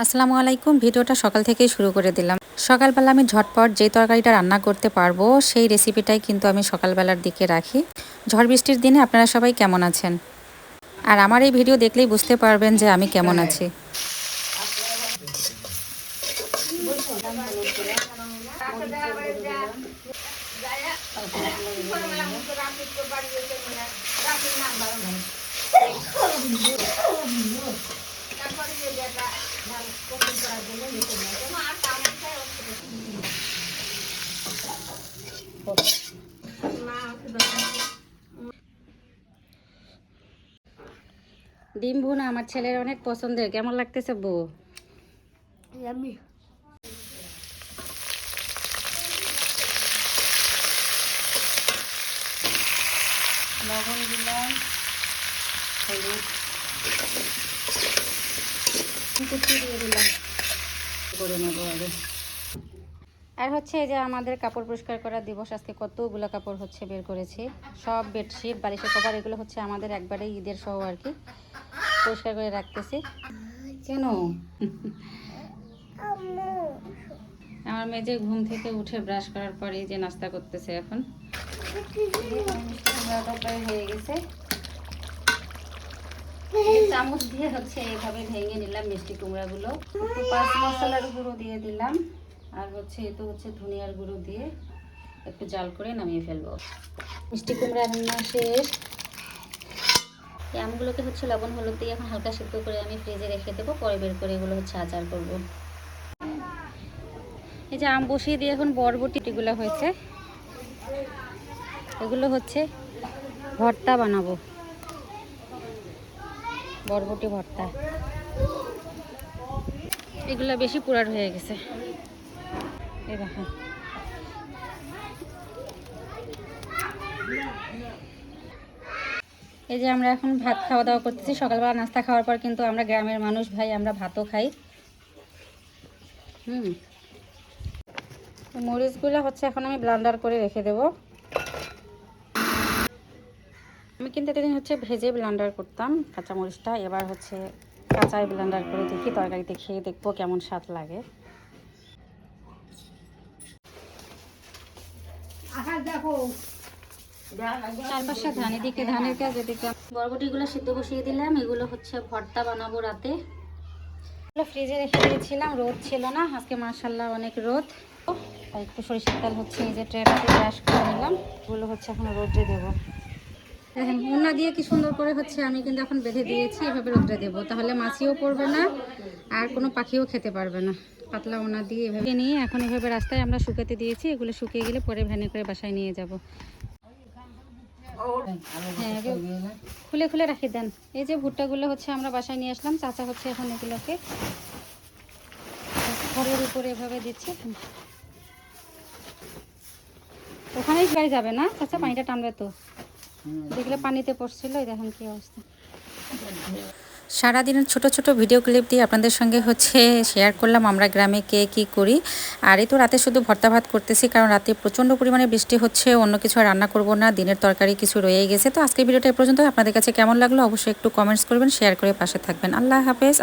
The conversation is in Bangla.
আসসালামু আলাইকুম, ভিডিওটা সকাল থেকেই শুরু করে দিলাম। সকালবেলা আমি ঝটপট যে তরকারিটা রান্না করতে পারব, সেই রেসিপিটাই কিন্তু আমি সকালবেলার দিকে রাখি। ঝড় বৃষ্টির দিনে আপনারা সবাই কেমন আছেন? আর আমার এই ভিডিও দেখলেই বুঝতে পারবেন যে আমি কেমন আছি। ডিম ভুনা আমার ছেলের অনেক পছন্দের। কেমন লাগতেছে বউ? লবণ দিলাম হলুদ। কুচি দিয়ে দিলাম। করে নেব আগে। আর হচ্ছে যে আমাদের কাপড় পরিষ্কার করার দিবস, আজকে কতগুলো কাপড় হচ্ছে বের করেছি? সব বেডশিট, বালিশের কভার, এগুলো হচ্ছে আমাদের একবারে ঈদের সহ আর কি। পরিষ্কার করে রাখতেছি। কেন? আমার মেয়ে যে ঘুম থেকে উঠে ব্রাশ করার পরে যে নাস্তা করতেছে এখন। হয়ে গেছে। চামচ দিয়ে হচ্ছে এইভাবে ভেঙে নিলাম মিষ্টি কুমড়াগুলো। পাঁচ মশলার গুঁড়ো দিয়ে দিলাম। আর হচ্ছে এ তো হচ্ছে ধনিয়ার গুঁড়ো দিয়ে একটু জাল করে নামিয়ে ফেলব। মিষ্টি কুমড়া রান্না শেষ। এই আমগুলোকে হচ্ছে লবণ, হলুদ দিয়ে এখন হালকা সিদ্ধ করে আমি ফ্রিজে রেখে দেবো, পরে বের করে এগুলো হচ্ছে আচার করব। এই যে আম বসিয়ে দিয়ে এখন বরবটিগুলো হয়েছে। এগুলো হচ্ছে ভর্তা বানাবো। বরবটি ভর্তা। এগুলো বেশি পুরার হয়ে গেছে। এই দেখেন। এই যে আমরা এখন ভাত খাওয়া দাওয়া করতেছি। সকালবেলা নাস্তা খাওয়ার পর কিন্তু আমরা গ্রামের মানুষ ভাই, আমরা ভাতও খাই। হুম। মরিচগুলো হচ্ছে এখন আমি ব্লান্ডার করে রেখে দেব। আমি কিন্তু এতদিন হচ্ছে ভেজে ব্লান্ডার করতাম কাঁচা মরিচটা এবার হচ্ছে কাঁচাই ব্লান্ডার করে দেখি, তরকারিতে খেয়ে দেখব কেমন স্বাদ লাগে। চারপাশে ধান এদিকে ধানের কাজ এদিকে। বরবটিগুলো সিদ্ধ বসিয়ে দিলাম, এগুলো হচ্ছে ভর্তা বানাবো রাতে। এগুলো ফ্রিজে রেখে দিয়েছিলাম, রোদ ছিল না, আজকে মার্শাল্লাহ অনেক রোদ। একটু সরিষার তেল হচ্ছে এই যে ট্রেটাতে ব্রাশ করে নিলাম, এগুলো হচ্ছে এখন রোদ্রে দেবো। দেখেন, উন্না দিয়ে কি সুন্দর করে হচ্ছে আমি কিন্তু এখন বেঁধে দিয়েছি, এভাবে রোদ্রে দেবো। তাহলে মাছিও পড়বে না, আর কোনো পাখিও খেতে পারবে না। পাতলা ওনা দিয়ে এভাবে নিয়ে এখন এভাবে রাস্তায় আমরা শুকাতে দিয়েছি। এগুলো শুকিয়ে গেলে পরে ভ্যানে করে বাসায় নিয়ে যাব। হ্যাঁ খুলে খুলে রাখি, দেন। এই যে ভুট্টাগুলো হচ্ছে আমরা বাসায় নিয়ে আসলাম, চাচা হচ্ছে এখন এগুলোকে ঘরের উপরে এভাবে দিচ্ছে। ওখানেই গায়ে যাবে না? চাচা, পানিটা টানবে তো। দেখলে পানিতে পড়ছিল দেখেন কি অবস্থা। সারাদিনের ছোট ছোট ভিডিও ক্লিপ দিয়ে আপনাদের সঙ্গে হচ্ছে শেয়ার করলাম আমরা গ্রামে কে কি করি। আর এই তো রাতে শুধু ভর্তা ভাত করতেছি, কারণ রাতে প্রচণ্ড পরিমাণে বৃষ্টি হচ্ছে, অন্য কিছু রান্না করব না, দিনের তরকারি কিছু রয়ে গেছে। তো আজকের ভিডিওটা এ পর্যন্ত আপনাদের কাছে কেমন লাগল অবশ্যই একটু কমেন্টস করবেন শেয়ার করে পাশে থাকবেন। আল্লাহ হাফেজ।